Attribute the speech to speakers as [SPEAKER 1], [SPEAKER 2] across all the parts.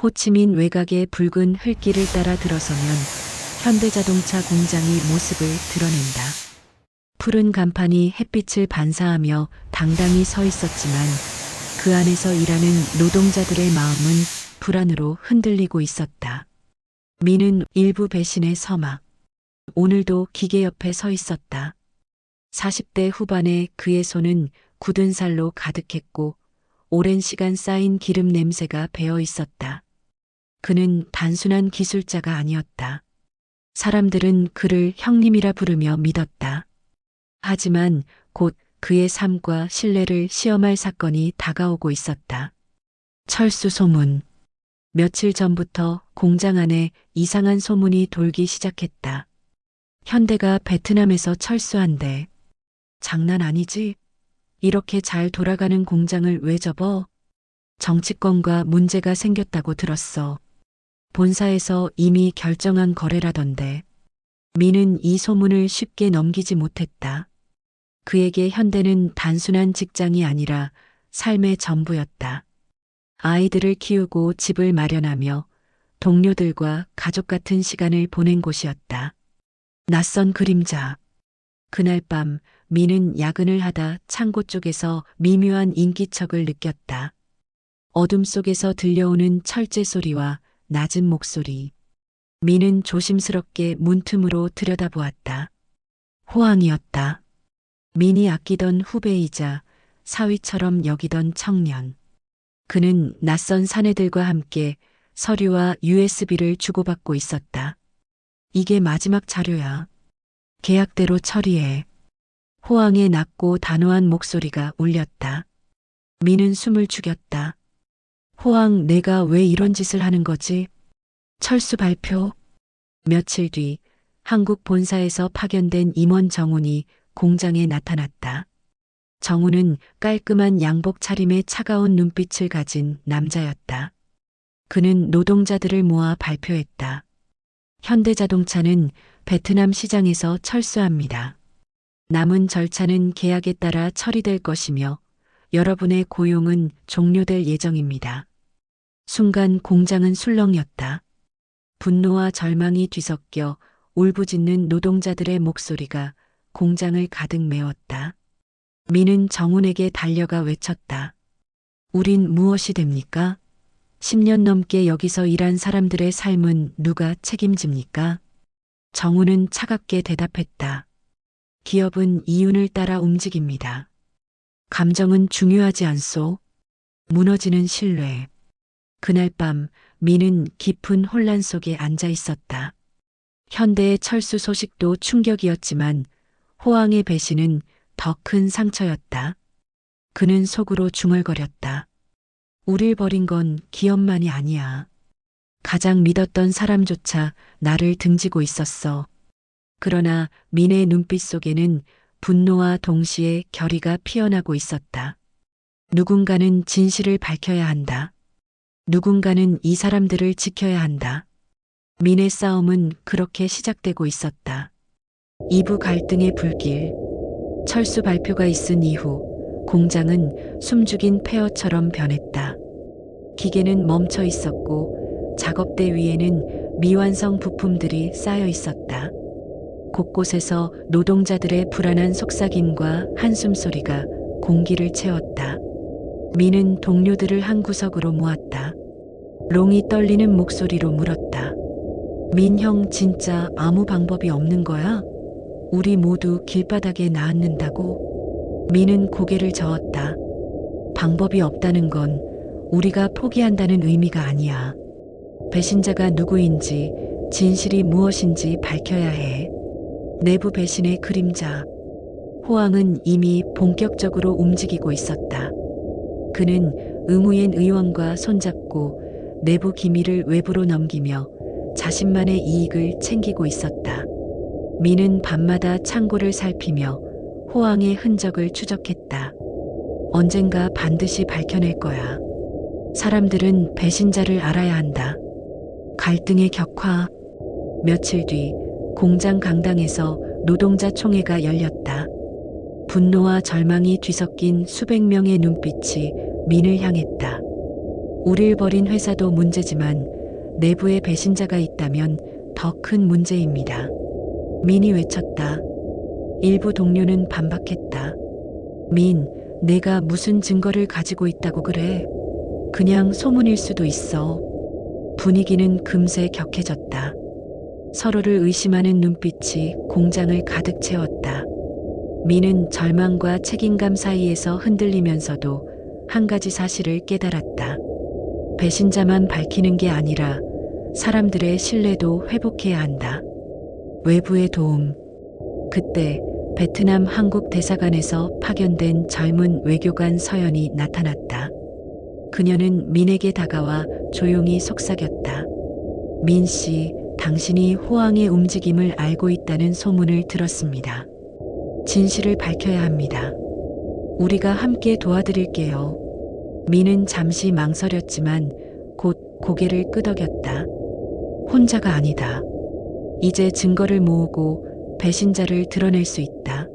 [SPEAKER 1] 호치민 외곽의 붉은 흙길을 따라 들어서면 현대자동차 공장이 모습을 드러낸다. 푸른 간판이 햇빛을 반사하며 당당히 서 있었지만 그 안에서 일하는 노동자들의 마음은 불안으로 흔들리고 있었다. 미는 일부 배신의 서막. 오늘도 기계 옆에 서 있었다. 40대 후반의 그의 손은 굳은 살로 가득했고 오랜 시간 쌓인 기름 냄새가 배어 있었다. 그는 단순한 기술자가 아니었다. 사람들은 그를 형님이라 부르며 믿었다. 하지만 곧 그의 삶과 신뢰를 시험할 사건이 다가오고 있었다. 철수 소문. 며칠 전부터 공장 안에 이상한 소문이 돌기 시작했다. 현대가 베트남에서 철수한대. 장난 아니지? 이렇게 잘 돌아가는 공장을 왜 접어? 정치권과 문제가 생겼다고 들었어. 본사에서 이미 결정한 거래라던데. 미는 이 소문을 쉽게 넘기지 못했다. 그에게 현대는 단순한 직장이 아니라 삶의 전부였다. 아이들을 키우고 집을 마련하며 동료들과 가족 같은 시간을 보낸 곳이었다. 낯선 그림자. 그날 밤 미는 야근을 하다 창고 쪽에서 미묘한 인기척을 느꼈다. 어둠 속에서 들려오는 철제 소리와 낮은 목소리. 미는 조심스럽게 문틈으로 들여다보았다. 호황이었다. 민이 아끼던 후배이자 사위처럼 여기던 청년. 그는 낯선 사내들과 함께 서류와 USB를 주고받고 있었다. 이게 마지막 자료야. 계약대로 처리해. 호황의 낮고 단호한 목소리가 울렸다. 미는 숨을 죽였다. 호황, 내가 왜 이런 짓을 하는 거지? 철수 발표. 며칠 뒤 한국 본사에서 파견된 임원 정훈이 공장에 나타났다. 정훈은 깔끔한 양복 차림에 차가운 눈빛을 가진 남자였다. 그는 노동자들을 모아 발표했다. 현대자동차는 베트남 시장에서 철수합니다. 남은 절차는 계약에 따라 처리될 것이며 여러분의 고용은 종료될 예정입니다. 순간 공장은 술렁였다. 분노와 절망이 뒤섞여 울부짖는 노동자들의 목소리가 공장을 가득 메웠다. 미는 정훈에게 달려가 외쳤다. 우린 무엇이 됩니까? 10년 넘게 여기서 일한 사람들의 삶은 누가 책임집니까? 정훈은 차갑게 대답했다. 기업은 이윤을 따라 움직입니다. 감정은 중요하지 않소. 무너지는 신뢰. 그날 밤 미는 깊은 혼란 속에 앉아 있었다. 현대의 철수 소식도 충격이었지만 호황의 배신은 더 큰 상처였다. 그는 속으로 중얼거렸다. 우릴 버린 건 기업만이 아니야. 가장 믿었던 사람조차 나를 등지고 있었어. 그러나 민의 눈빛 속에는 분노와 동시에 결의가 피어나고 있었다. 누군가는 진실을 밝혀야 한다. 누군가는 이 사람들을 지켜야 한다. 민의 싸움은 그렇게 시작되고 있었다. 이부 갈등의 불길. 철수 발표가 있은 이후 공장은 숨죽인 폐허처럼 변했다. 기계는 멈춰 있었고 작업대 위에는 미완성 부품들이 쌓여 있었다. 곳곳에서 노동자들의 불안한 속삭임과 한숨 소리가 공기를 채웠다. 미는 동료들을 한 구석으로 모았다. 롱이 떨리는 목소리로 물었다. 민형 진짜 아무 방법이 없는 거야? 우리 모두 길바닥에 나앉는다고? 미는 고개를 저었다. 방법이 없다는 건 우리가 포기한다는 의미가 아니야. 배신자가 누구인지, 진실이 무엇인지 밝혀야 해. 내부 배신의 그림자. 호황은 이미 본격적으로 움직이고 있었다. 그는 의무인 의원과 손잡고 내부 기밀을 외부로 넘기며 자신만의 이익을 챙기고 있었다. 미는 밤마다 창고를 살피며 호황의 흔적을 추적했다. 언젠가 반드시 밝혀낼 거야. 사람들은 배신자를 알아야 한다. 갈등의 격화. 며칠 뒤 공장 강당에서 노동자 총회가 열렸다. 분노와 절망이 뒤섞인 수백 명의 눈빛이 민을 향했다. 우릴 버린 회사도 문제지만 내부에 배신자가 있다면 더 큰 문제입니다. 민이 외쳤다. 일부 동료는 반박했다. 민, 내가 무슨 증거를 가지고 있다고 그래? 그냥 소문일 수도 있어. 분위기는 금세 격해졌다. 서로를 의심하는 눈빛이 공장을 가득 채웠다. 민은 절망과 책임감 사이에서 흔들리면서도 한 가지 사실을 깨달았다. 배신자만 밝히는 게 아니라 사람들의 신뢰도 회복해야 한다. 외부의 도움. 그때 베트남 한국 대사관에서 파견된 젊은 외교관 서연이 나타났다. 그녀는 민에게 다가와 조용히 속삭였다. 민 씨, 당신이 호황의 움직임을 알고 있다는 소문을 들었습니다. 진실을 밝혀야 합니다. 우리가 함께 도와드릴게요. 민은 잠시 망설였지만 곧 고개를 끄덕였다. 혼자가 아니다. 이제 증거를 모으고 배신자를 드러낼 수 있다.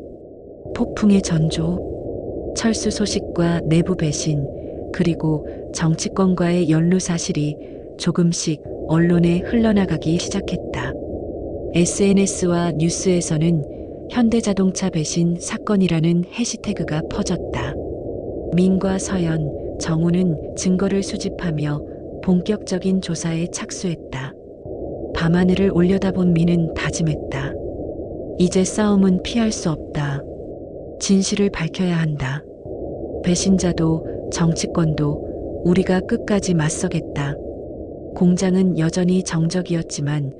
[SPEAKER 1] 폭풍의 전조, 철수 소식과 내부 배신, 그리고 정치권과의 연루 사실이 조금씩 언론에 흘러나가기 시작했다. SNS와 뉴스에서는 현대자동차 배신 사건이라는 해시태그가 퍼졌다. 민과 서연, 정우는 증거를 수집하며 본격적인 조사에 착수했다. 밤하늘을 올려다본 민은 다짐했다. 이제 싸움은 피할 수 없다. 진실을 밝혀야 한다. 배신자도 정치권도 우리가 끝까지 맞서겠다. 공장은 여전히 정적이었지만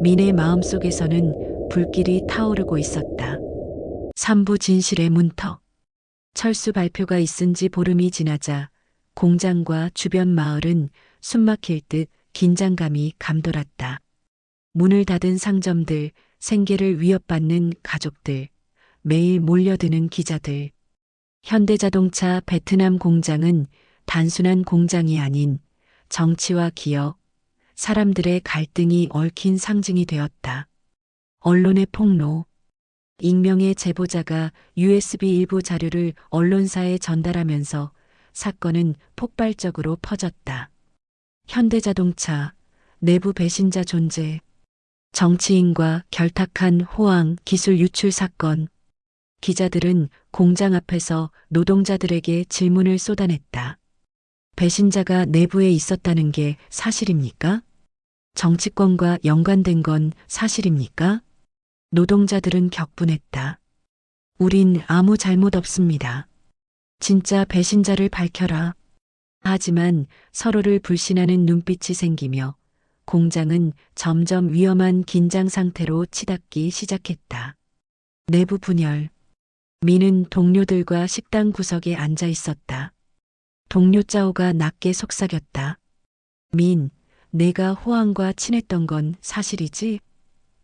[SPEAKER 1] 민의 마음속에서는 불길이 타오르고 있었다. 삼부 진실의 문턱. 철수 발표가 있은 지 보름이 지나자 공장과 주변 마을은 숨막힐 듯 긴장감이 감돌았다. 문을 닫은 상점들, 생계를 위협받는 가족들, 매일 몰려드는 기자들. 현대자동차 베트남 공장은 단순한 공장이 아닌 정치와 기업, 사람들의 갈등이 얽힌 상징이 되었다. 언론의 폭로. 익명의 제보자가 USB 일부 자료를 언론사에 전달하면서 사건은 폭발적으로 퍼졌다. 현대자동차, 내부 배신자 존재, 정치인과 결탁한 호황 기술 유출 사건. 기자들은 공장 앞에서 노동자들에게 질문을 쏟아냈다. 배신자가 내부에 있었다는 게 사실입니까? 정치권과 연관된 건 사실입니까? 노동자들은 격분했다. 우린 아무 잘못 없습니다. 진짜 배신자를 밝혀라. 하지만 서로를 불신하는 눈빛이 생기며 공장은 점점 위험한 긴장 상태로 치닫기 시작했다. 내부 분열. 민은 동료들과 식당 구석에 앉아 있었다. 동료 짜오가 낮게 속삭였다. 민, 내가 호황과 친했던 건 사실이지?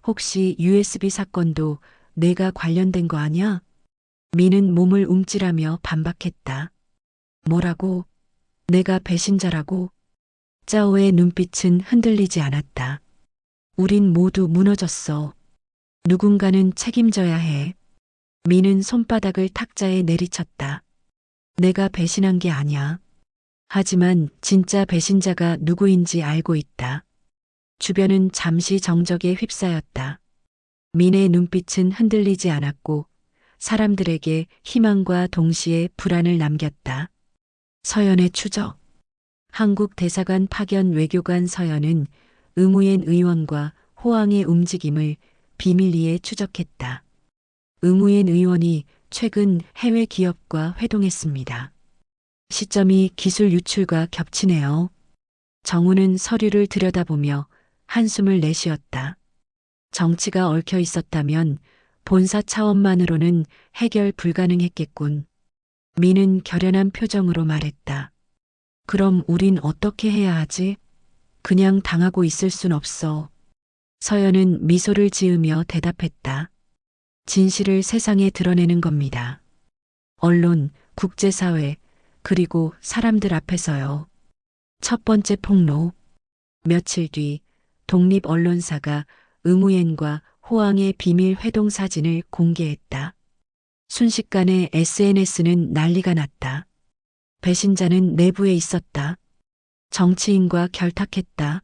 [SPEAKER 1] 혹시 USB 사건도 내가 관련된 거 아냐? 민은 몸을 움찔하며 반박했다. 뭐라고? 내가 배신자라고? 짜오의 눈빛은 흔들리지 않았다. 우린 모두 무너졌어. 누군가는 책임져야 해. 민은 손바닥을 탁자에 내리쳤다. 내가 배신한 게 아니야. 하지만 진짜 배신자가 누구인지 알고 있다. 주변은 잠시 정적에 휩싸였다. 민의 눈빛은 흔들리지 않았고 사람들에게 희망과 동시에 불안을 남겼다. 서연의 추적. 한국 대사관 파견 외교관 서연은 의무엔 의원과 호황의 움직임을 비밀리에 추적했다. 의무엔 의원이 최근 해외 기업과 회동했습니다. 시점이 기술 유출과 겹치네요. 정우는 서류를 들여다보며 한숨을 내쉬었다. 정치가 얽혀 있었다면 본사 차원만으로는 해결 불가능했겠군. 미는 결연한 표정으로 말했다. 그럼 우린 어떻게 해야 하지? 그냥 당하고 있을 순 없어. 서연은 미소를 지으며 대답했다. 진실을 세상에 드러내는 겁니다. 언론, 국제사회, 그리고 사람들 앞에서요. 첫 번째 폭로. 며칠 뒤 독립 언론사가 의무엔과 호황의 비밀 회동 사진을 공개했다. 순식간에 SNS는 난리가 났다. 배신자는 내부에 있었다. 정치인과 결탁했다.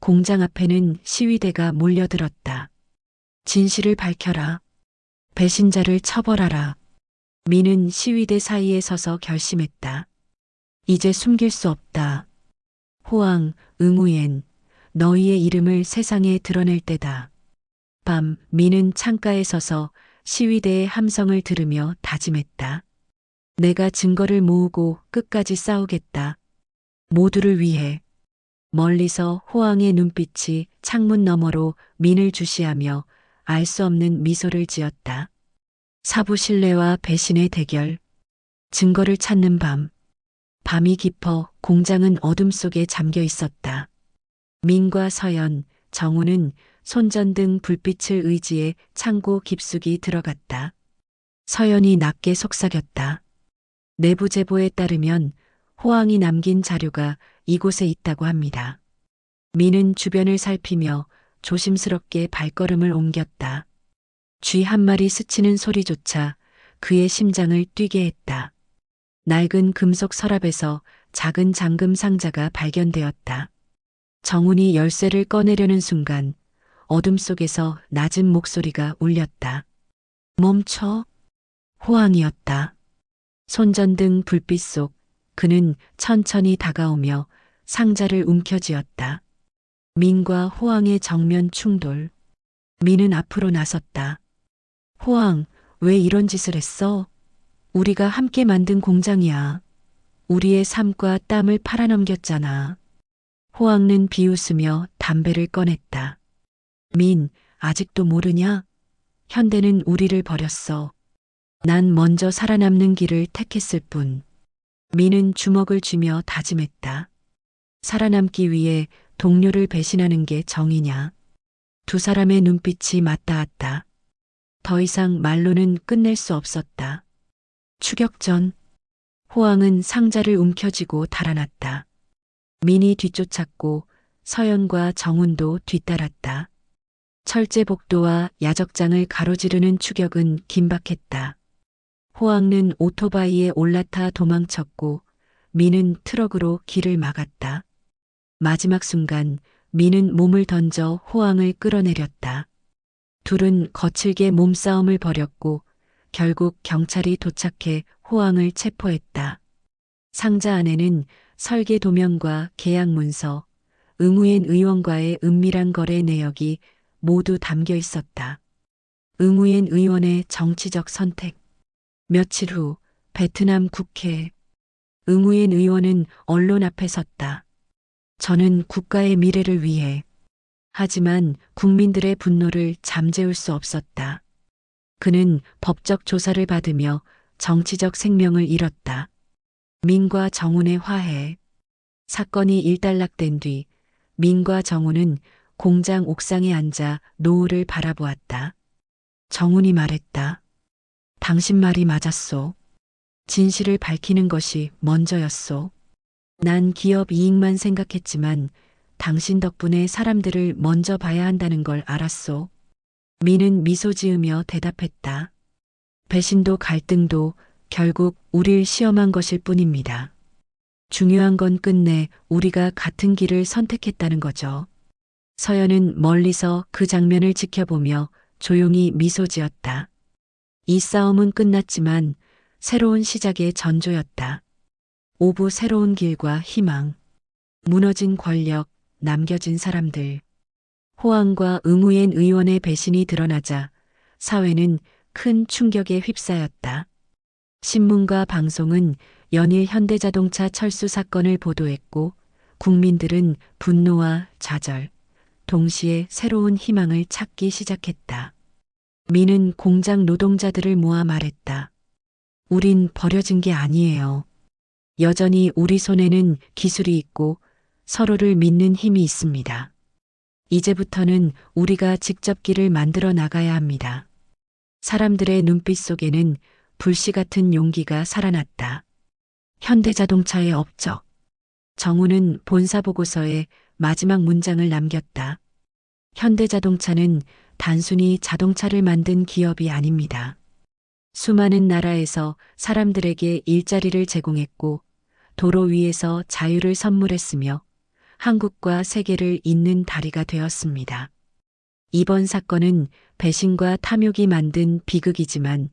[SPEAKER 1] 공장 앞에는 시위대가 몰려들었다. 진실을 밝혀라. 배신자를 처벌하라. 민은 시위대 사이에 서서 결심했다. 이제 숨길 수 없다. 호황, 응우엔, 너희의 이름을 세상에 드러낼 때다. 밤, 민은 창가에 서서 시위대의 함성을 들으며 다짐했다. 내가 증거를 모으고 끝까지 싸우겠다. 모두를 위해. 멀리서 호황의 눈빛이 창문 너머로 민을 주시하며 알 수 없는 미소를 지었다. 사부 신뢰와 배신의 대결. 증거를 찾는 밤. 밤이 깊어 공장은 어둠 속에 잠겨 있었다. 민과 서연, 정우는 손전등 불빛을 의지해 창고 깊숙이 들어갔다. 서연이 낮게 속삭였다. 내부 제보에 따르면 호황이 남긴 자료가 이곳에 있다고 합니다. 민은 주변을 살피며 조심스럽게 발걸음을 옮겼다. 쥐 한 마리 스치는 소리조차 그의 심장을 뛰게 했다. 낡은 금속 서랍에서 작은 잠금 상자가 발견되었다. 정훈이 열쇠를 꺼내려는 순간 어둠 속에서 낮은 목소리가 울렸다. 멈춰. 호황이었다. 손전등 불빛 속 그는 천천히 다가오며 상자를 움켜쥐었다. 민과 호황의 정면 충돌. 민은 앞으로 나섰다. 호황, 왜 이런 짓을 했어? 우리가 함께 만든 공장이야. 우리의 삶과 땀을 팔아넘겼잖아. 호황는 비웃으며 담배를 꺼냈다. 민, 아직도 모르냐? 현대는 우리를 버렸어. 난 먼저 살아남는 길을 택했을 뿐. 민은 주먹을 쥐며 다짐했다. 살아남기 위해 동료를 배신하는 게 정이냐. 두 사람의 눈빛이 맞닿았다. 더 이상 말로는 끝낼 수 없었다. 추격 전, 호황은 상자를 움켜쥐고 달아났다. 민이 뒤쫓았고 서연과 정훈도 뒤따랐다. 철제복도와 야적장을 가로지르는 추격은 긴박했다. 호황은 오토바이에 올라타 도망쳤고 민은 트럭으로 길을 막았다. 마지막 순간 민은 몸을 던져 호황을 끌어내렸다. 둘은 거칠게 몸싸움을 벌였고 결국 경찰이 도착해 호황을 체포했다. 상자 안에는 설계 도면과 계약 문서, 응우엔 의원과의 은밀한 거래 내역이 모두 담겨 있었다. 응우엔 의원의 정치적 선택. 며칠 후 베트남 국회 응우엔 의원은 언론 앞에 섰다. 저는 국가의 미래를 위해 하지만 국민들의 분노를 잠재울 수 없었다. 그는 법적 조사를 받으며 정치적 생명을 잃었다. 민과 정훈의 화해. 사건이 일단락된 뒤 민과 정훈은 공장 옥상에 앉아 노을을 바라보았다. 정훈이 말했다. 당신 말이 맞았소. 진실을 밝히는 것이 먼저였소. 난 기업 이익만 생각했지만 당신 덕분에 사람들을 먼저 봐야 한다는 걸 알았소. 미는 미소 지으며 대답했다. 배신도 갈등도 결국 우릴 시험한 것일 뿐입니다. 중요한 건 끝내 우리가 같은 길을 선택했다는 거죠. 서연은 멀리서 그 장면을 지켜보며 조용히 미소 지었다. 이 싸움은 끝났지만 새로운 시작의 전조였다. 오부 새로운 길과 희망. 무너진 권력, 남겨진 사람들. 호황과 응우엔 의원의 배신이 드러나자 사회는 큰 충격에 휩싸였다. 신문과 방송은 연일 현대자동차 철수 사건을 보도했고 국민들은 분노와 좌절, 동시에 새로운 희망을 찾기 시작했다. 미는 공장 노동자들을 모아 말했다. 우린 버려진 게 아니에요. 여전히 우리 손에는 기술이 있고 서로를 믿는 힘이 있습니다. 이제부터는 우리가 직접 길을 만들어 나가야 합니다. 사람들의 눈빛 속에는 불씨 같은 용기가 살아났다. 현대자동차의 업적. 정우는 본사 보고서에 마지막 문장을 남겼다. 현대자동차는 단순히 자동차를 만든 기업이 아닙니다. 수많은 나라에서 사람들에게 일자리를 제공했고 도로 위에서 자유를 선물했으며 한국과 세계를 잇는 다리가 되었습니다. 이번 사건은 배신과 탐욕이 만든 비극이지만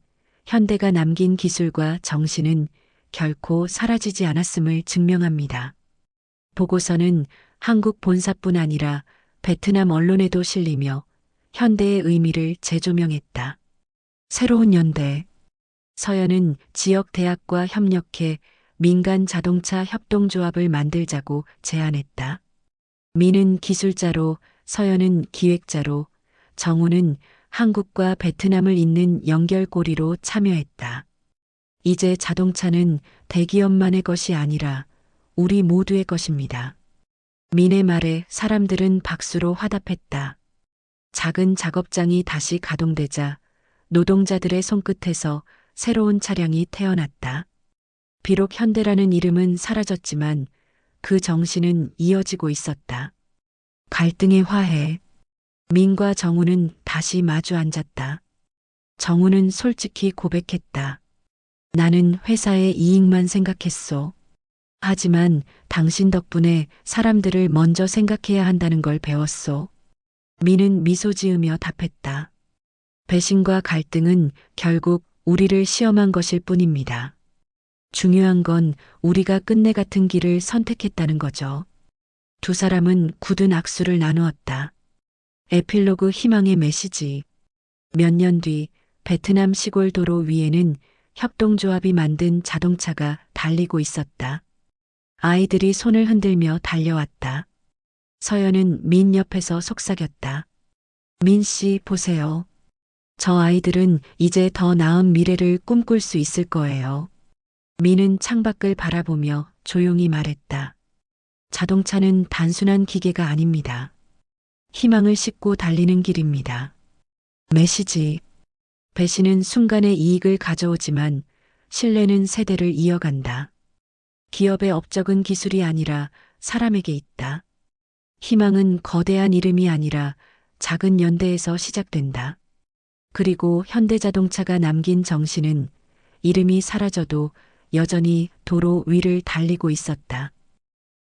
[SPEAKER 1] 현대가 남긴 기술과 정신은 결코 사라지지 않았음을 증명합니다. 보고서는 한국 본사뿐 아니라 베트남 언론에도 실리며 현대의 의미를 재조명했다. 새로운 연대. 서연은 지역 대학과 협력해 민간 자동차 협동조합을 만들자고 제안했다. 민은 기술자로, 서연은 기획자로, 정우는 한국과 베트남을 잇는 연결고리로 참여했다. 이제 자동차는 대기업만의 것이 아니라 우리 모두의 것입니다. 민의 말에 사람들은 박수로 화답했다. 작은 작업장이 다시 가동되자 노동자들의 손끝에서 새로운 차량이 태어났다. 비록 현대라는 이름은 사라졌지만 그 정신은 이어지고 있었다. 갈등의 화해. 민과 정우는 다시 마주 앉았다. 정우는 솔직히 고백했다. 나는 회사의 이익만 생각했소. 하지만 당신 덕분에 사람들을 먼저 생각해야 한다는 걸 배웠소. 민은 미소 지으며 답했다. 배신과 갈등은 결국 우리를 시험한 것일 뿐입니다. 중요한 건 우리가 끝내 같은 길을 선택했다는 거죠. 두 사람은 굳은 악수를 나누었다. 에필로그 희망의 메시지. 몇 년 뒤 베트남 시골 도로 위에는 협동조합이 만든 자동차가 달리고 있었다. 아이들이 손을 흔들며 달려왔다. 서연은 민 옆에서 속삭였다. 민 씨, 보세요. 저 아이들은 이제 더 나은 미래를 꿈꿀 수 있을 거예요. 민은 창밖을 바라보며 조용히 말했다. 자동차는 단순한 기계가 아닙니다. 희망을 싣고 달리는 길입니다. 메시지. 배신은 순간의 이익을 가져오지만 신뢰는 세대를 이어간다. 기업의 업적은 기술이 아니라 사람에게 있다. 희망은 거대한 이름이 아니라 작은 연대에서 시작된다. 그리고 현대자동차가 남긴 정신은 이름이 사라져도 여전히 도로 위를 달리고 있었다.